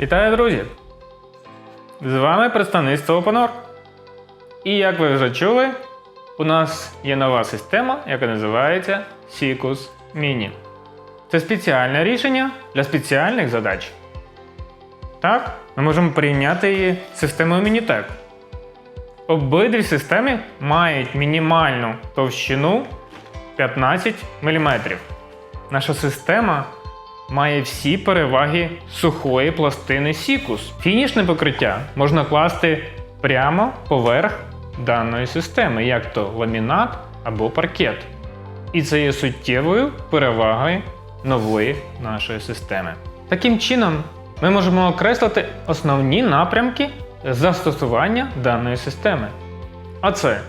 Вітаю, друзі! З вами представництво OpenOR. І як ви вже чули, у нас є нова система, яка називається SICUS Mini. Це спеціальне рішення для спеціальних задач. Так, ми можемо порівняти її з системою Minitec. Обидві системи мають мінімальну товщину 15 мм. Наша система має всі переваги сухої пластини Сікус. Фінішне покриття можна класти прямо поверх даної системи, як то ламінат або паркет. І це є суттєвою перевагою нової нашої системи. Таким чином, ми можемо окреслити основні напрямки застосування даної системи. А це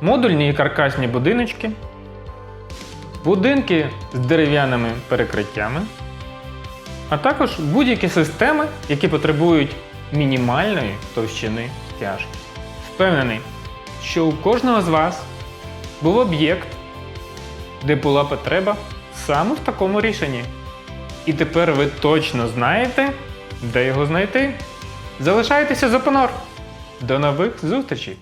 модульні і каркасні будиночки, будинки з дерев'яними перекриттями, а також будь-які системи, які потребують мінімальної товщини стяжки. Впевнений, що у кожного з вас був об'єкт, де була потреба саме в такому рішенні. І тепер ви точно знаєте, де його знайти. Залишайтеся з OpenOR. До нових зустрічей!